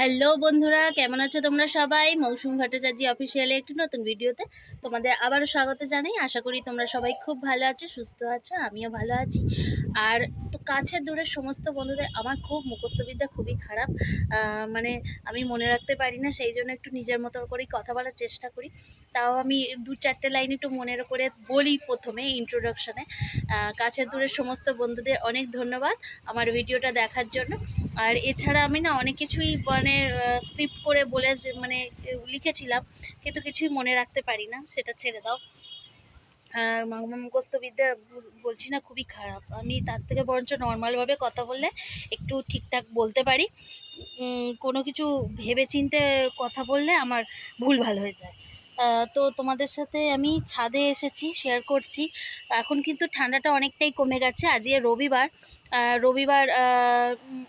Hello বন্ধুরা, কেমন আছো তোমরা সবাই? মৌসুম ভট্টাচার্য অফিসিয়ালে একটি নতুন ভিডিওতে তোমাদের আবারও স্বাগত জানাই। আশা করি তোমরা সবাই খুব ভালো আছো, সুস্থ আছো, আমিও ভালো আছি। আর কাছের দূরের সমস্ত বন্ধুদের আমার খুব মুখস্থবিদ্যা খুবই খারাপ। মানে আমি মনে রাখতে পারি না, সেই জন্য একটু নিজের মতো করেই কথা বলার চেষ্টা করি। তাও আমি দু চারটে লাইন একটু মনে করে বলি প্রথমে ইন্ট্রোডাকশনে কাছের দূরের সমস্ত বন্ধুদের অনেক ধন্যবাদ আমার ভিডিওটা দেখার জন্য। আর এছাড়া আমি না অনেক কিছুই মানে স্ক্রিপ্ট করে বলে যে মানে লিখেছিলাম, কিন্তু কিছুই মনে রাখতে পারি না, সেটা ছেড়ে দাও। মুখস্থবিদ্যা বলছি না, খুবই খারাপ। আমি তার থেকে বরঞ্চ নর্মালভাবে কথা বললে একটু ঠিকঠাক বলতে পারি। কোনো কিছু ভেবে চিনতে কথা বললে আমার ভুল ভালো হয়ে যায়। তো তোমাদের সাথে আমি ছাদে এসেছি শেয়ার করছি। এখন কিন্তু ঠান্ডাটা অনেকটাই কমে গেছে। আজকে রবিবার রবিবার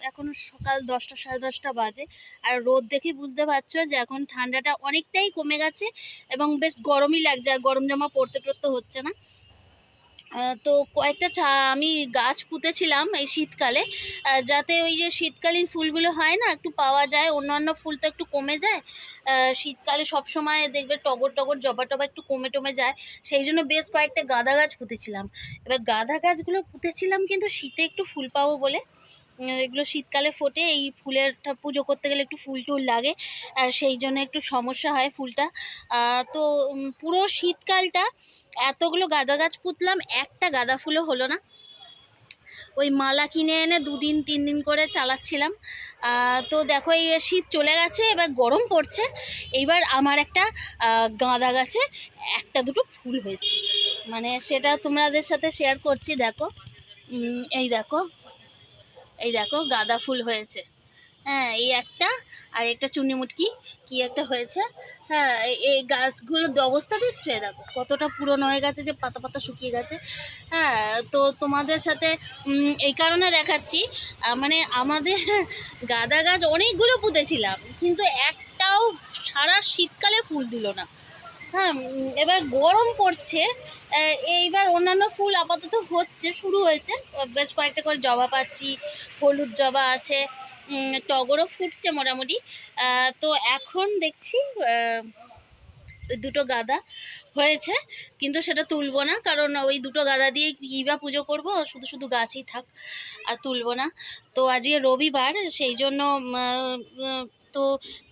এখন সকাল দশটা, সাড়ে দশটা বাজে। আর রোদ দেখে বুঝতে পারছ যে এখন ঠান্ডাটা অনেকটাই কমে গেছে এবং বেশ গরমই লাগছে, আর গরম জামা পরতে টরতে হচ্ছে না। তো কয়েকটা চা আমি গাছ পুঁতেছিলাম এই শীতকালে। যাতে ওই যে শীতকালীন ফুলগুলো হয় না, একটু পাওয়া যায়, অন্যান্য ফুল তো একটু কমে যায়। শীতকালে সব সময় দেখবে টগর টগর, জবা টবা একটু কমে টমে যায়। সেই জন্য বেশ কয়েকটা গাঁদা গাছ পুঁতেছিলাম। এবার গাঁদা গাছগুলো পুঁতেছিলাম, কিন্তু শীতে একটু ফুল পাবো বলে এগুলো শীতকালে ফোটে। এই ফুলেরটা পুজো করতে গেলে একটু ফুল টুল লাগে, আর সেই জন্য একটু সমস্যা হয় ফুলটা। তো পুরো শীতকালটা এতগুলো গাঁদা গাছ পুঁতলাম, একটা গাঁদা ফুলও হলো না। ওই মালা কিনে এনে দুদিন, তিন দিন করে চালাচ্ছিলাম। তো দেখো, এই শীত চলে গেছে, এবার গরম পড়ছে। এইবার আমার একটা গাঁদা গাছে একটা দুটো ফুল হয়েছে। মানে সেটা তোমাদের সাথে শেয়ার করছি, দেখো। এই দেখো। এই দেখো গাঁদা ফুল হয়েছে। হ্যাঁ এই একটা আর একটা চুনি মুটকি, কি একটা হয়েছে? হ্যাঁ এই- গাছগুলোর অবস্থা দেখছ? দেখো, কতটা পুরনো হয়ে গেছে যে পাতা পাতা শুকিয়ে গেছে। হ্যাঁ তো তোমাদের সাথে এই কারণে দেখাচ্ছি মানে আমাদের গাঁদা গাছ অনেকগুলো পুঁতেছিলাম, কিন্তু একটাও সারা শীতকালে ফুল দিল না। হ্যাঁ এবার গরম পড়ছে এইবার অন্যান্য ফুল আপাতত হচ্ছে, শুরু হয়েছে। বেশ কয়েকটা করে জবা পাচ্ছি, হলুদ জবা আছে টগরও ফুটছে মোটামুটি। তো এখন দেখছি দুটো গাদা হয়েছে, কিন্তু সেটা তুলবো না, কারণ ওই দুটো গাদা দিয়ে কী বা পুজো করব, শুধু শুধু গাছই থাক, আর তুলবো না। তো আজকে রবিবার, সেই জন্য তো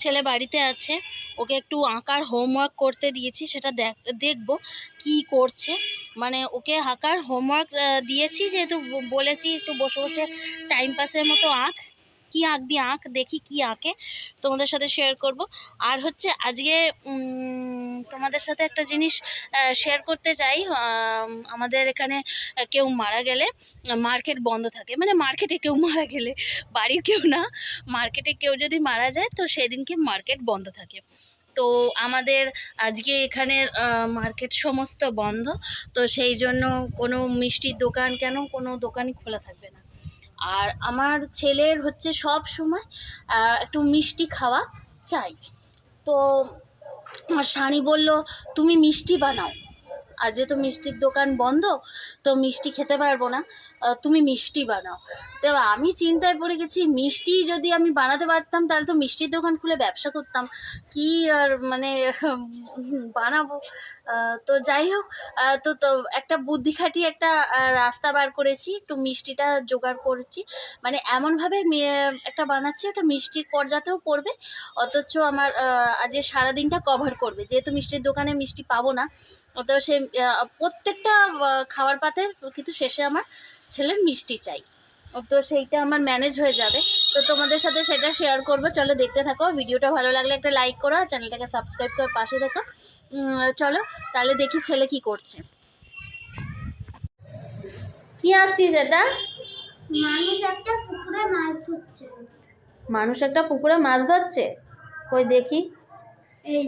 ছেলে বাড়িতে আছে। ওকে একটু আঁকার হোমওয়ার্ক করতে দিয়েছি, সেটা দেখ, দেখব কি করছে। মানে ওকে আঁকার হোমওয়ার্ক দিয়েছি, যেহেতু বলেছি একটু বসে বসে টাইম পাসের মতো আঁক। কি আঁকবি, আঁক, দেখি কি আঁকে, তোমাদের সাথে শেয়ার করব। আর হচ্ছে আজকে তোমাদের সাথে একটা জিনিস শেয়ার করতে চাই। আমাদের এখানে কেউ মারা গেলে মার্কেট বন্ধ থাকে। মানে মার্কেটে কেউ মারা গেলে, বাড়ির কেউ না মার্কেটে কেউ যদি মারা যায়, তো সেদিনকে মার্কেট বন্ধ থাকে। তো আমাদের আজকে এখানের মার্কেট সমস্ত বন্ধ। তো সেই জন্য কোনো মিষ্টির দোকান কেন? কোনো দোকানই খোলা থাকবে না। আর আমার ছেলের হচ্ছে সব সময় একটু মিষ্টি খাওয়া চাই। তো আমার শানি বলল, তুমি মিষ্টি বানাও। আর যেহেতু মিষ্টির দোকান বন্ধ, তো মিষ্টি খেতে পারব না। তুমি মিষ্টি বানাও। তো আমি চিন্তায় পড়ে গেছি, মিষ্টি যদি আমি বানাতে পারতাম তাহলে তো মিষ্টির দোকান খুলে ব্যবসা করতাম। কি আর মানে বানাবো? তো যাই হোক তো তো একটা বুদ্ধি খাটিয়ে একটা রাস্তা বার করেছি, একটু মিষ্টিটা জোগাড় করেছি। মানে এমনভাবে একটা বানাচ্ছি, ওটা মিষ্টির পর্যাতেও পড়বে, অথচ আমার আজকে সারাদিনটা কভার করবে। যেহেতু মিষ্টির দোকানে মিষ্টি পাবো না অত সে প্রত্যেকটা খাওয়ার পাতে কিন্তু শেষে আমার ছেলের মিষ্টি চাই। তো সেইটা আমার ম্যানেজ হয়ে যাবে। তো তোমাদের সাথে সেটা শেয়ার করব। চলো দেখতে থাকো। ভিডিওটা ভালো লাগলে একটা লাইক করো আর চ্যানেলটাকে সাবস্ক্রাইব করে পাশে দেখো চলো তাহলে দেখি ছেলে কি করছে। কি আঁকছিস এটা? মানুষ একটা পুকুরে মাছ ধরছে। মানুষ একটা পুকুরে মাছ ধরছে? কই দেখি। এই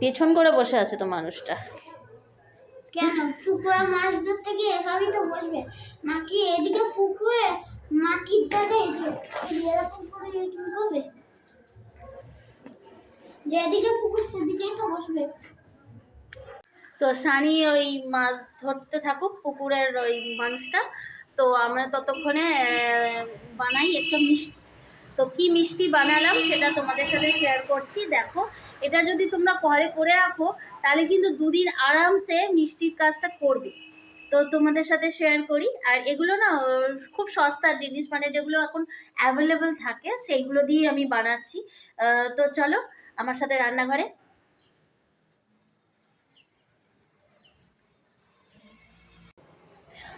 পেছন করে বসে আছে তো মানুষটা। কেন? পুকুরে মাছ ধরতে গিয়ে এভাবেই তো বসবে। নাকি এদিকে পুকুরে মাটির দাগে এরকম করে এরকম করবে? যেদিকে পুকুর, সেদিকেই তো বসবে। তো সানি ওই মাছ ধরতে থাকুক, পুকুরের ওই মানুষটা। তো আমরা ততক্ষণে বানাই একটা মিষ্টি। তো কি মিষ্টি বানালাম সেটা তোমাদের সাথে শেয়ার করছি। দেখো, এটা যদি তোমরা ঘরে করে রাখো তাহলে কিন্তু দুদিন আরামসে মিষ্টির কাজটা করবে। তো তোমাদের সাথে শেয়ার করি। আর এগুলো না, খুব সস্তার জিনিস মানে যেগুলো এখন অ্যাভেলেবেল থাকে, সেইগুলো দিয়ে আমি বানাচ্ছি। তো চলো, আমার সাথে রান্নাঘরে।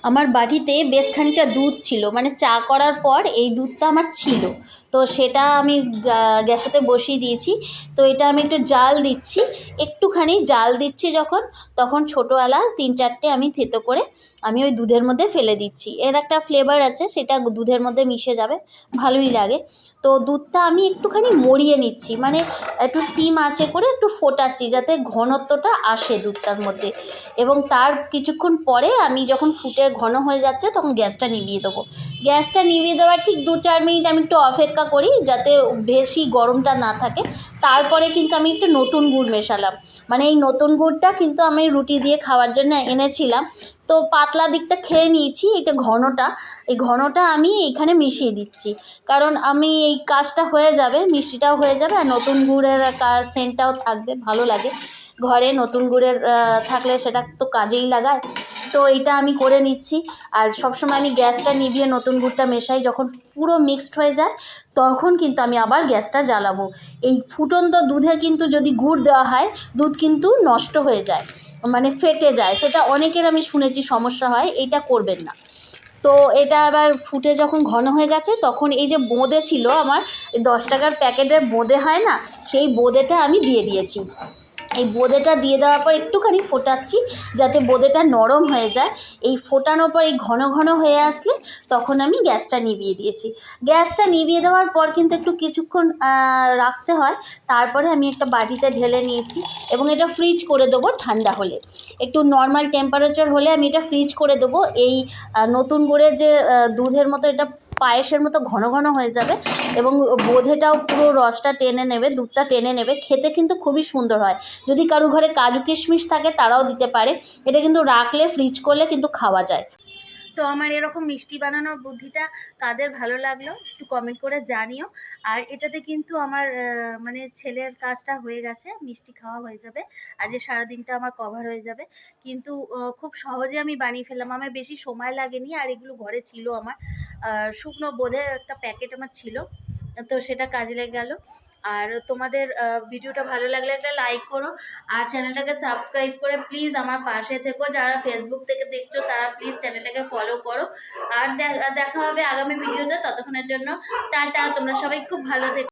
আমার বাটিতে বেশ খানিকটা দুধ ছিল মানে চা করার পর এই দুধটা আমার ছিল। তো সেটা আমি গ্যাসেতে বসিয়ে দিয়েছি। তো এটা আমি একটু জাল দিচ্ছি। একটুখানি জাল দিচ্ছি যখন, তখন ছোটো এলাচ তিন চারটে আমি থেতো করে আমি ওই দুধের মধ্যে ফেলে দিচ্ছি। এর একটা ফ্লেভার আছে, সেটা দুধের মধ্যে মিশে যাবে, ভালোই লাগে। তো দুধটা আমি একটুখানি মরিয়ে নিচ্ছি মানে একটু সিম আছে করে একটু ফোটাচ্ছি, যাতে ঘনত্বটা আসে দুধটার মধ্যে। এবং তার কিছুক্ষণ পরে আমি যখন ফুটে ঘন হয়ে যাচ্ছে, তখন গ্যাসটা নিভিয়ে দেবো। গ্যাসটা নিভিয়ে দেওয়ার ঠিক দু চার মিনিট আমি একটু অপেক্ষা করি যাতে বেশি গরমটা না থাকে। তারপরে কিন্তু আমি একটু নতুন গুড় মেশালাম। মানে এই নতুন গুড়টা কিন্তু আমি রুটি দিয়ে খাওয়ার জন্য এনেছিলাম। তো পাতলা দিকটা খেয়ে নিয়েছি, এটা ঘনটা। এই ঘনটা আমি এখানে মিশিয়ে দিচ্ছি। কারণ আমি এই কাজটা হয়ে যাবে, মিষ্টিটাও হয়ে যাবে আর নতুন গুড়ের সেন্টটাও থাকবে, ভালো লাগে। ঘরে নতুন গুড়ের থাকলে সেটা তো কাজেই লাগায়। তো এটা আমি করে নিচ্ছি। আর সবসময় আমি গ্যাসটা নিভিয়ে নতুন গুড়টা মেশাই, যখন পুরো মিক্সড হয়ে যায়, তখন কিন্তু আমি আবার গ্যাসটা জ্বালাবো। এই ফুটন্ত দুধে কিন্তু যদি গুড় দেওয়া হয়, দুধ কিন্তু নষ্ট হয়ে যায় মানে ফেটে যায়। সেটা অনেকের আমি শুনেছি সমস্যা হয়, এটা করবেন না। তো এটা আবার ফুটে যখন ঘন হয়ে গেছে, তখন এই যে বোঁদে ছিল আমার, দশ টাকার প্যাকেটের বোঁদে হয় না, সেই বোঁদেটা আমি দিয়ে দিয়েছি। এই বোঁদেটা দিয়ে দেওয়ার পর একটুখানি ফোটাচ্ছি যাতে বোঁদেটা নরম হয়ে যায়। এই ফোটানোর পর এই ঘন ঘন হয়ে আসলে তখন আমি গ্যাসটা নিভিয়ে দিয়েছি। গ্যাসটা নিভিয়ে দেওয়ার পর কিন্তু একটু কিছুক্ষণ রাখতে হয়। তারপরে আমি একটা বাটিতে ঢেলে নিয়েছি এবং এটা ফ্রিজ করে দেবো ঠান্ডা হলে। একটু নর্মাল টেম্পারেচার হলে আমি এটা ফ্রিজ করে দেবো। এই নতুন করে যে দুধের মতো এটা পায়েসের মতো ঘন ঘন হয়ে যাবে এবং বোধেটাও পুরো রসটা টেনে নেবে, দুধটা টেনে নেবে, খেতে কিন্তু খুবই সুন্দর হয়। যদি কারও ঘরে কাজু কিশমিশ থাকে তারাও দিতে পারে। এটা কিন্তু রাখলে ফ্রিজ করলে কিন্তু খাওয়া যায়। তো আমার এরকম মিষ্টি বানানোর বুদ্ধিটা কাদের ভালো লাগল, একটু কমেন্ট করে জানিও। আর এটাতে কিন্তু আমার মানে ছেলের কাজটা হয়ে গেছে, মিষ্টি খাওয়া হয়ে যাবে। আজ এই সারাদিনটা আমার কভার হয়ে যাবে। কিন্তু খুব সহজে আমি বানিয়ে ফেললাম। আমার বেশি সময় লাগেনি, আর এগুলো ঘরে ছিল আমার। শুকনো বোধে একটা প্যাকেট আমার ছিল। তো সেটা কাজে লেগে গেল। আর তোমাদের ভিডিওটা ভালো লাগলে একটা লাইক করো। আর চ্যানেলটাকে সাবস্ক্রাইব করে প্লিজ আমার পাশে থেকো। যারা ফেসবুক থেকে দেখছ, তারা প্লিজ চ্যানেলটাকে ফলো করো। আর দেখা হবে আগামী ভিডিওতে ততক্ষণের জন্য টাটা। তোমরা সবাই খুব ভালো থেকো।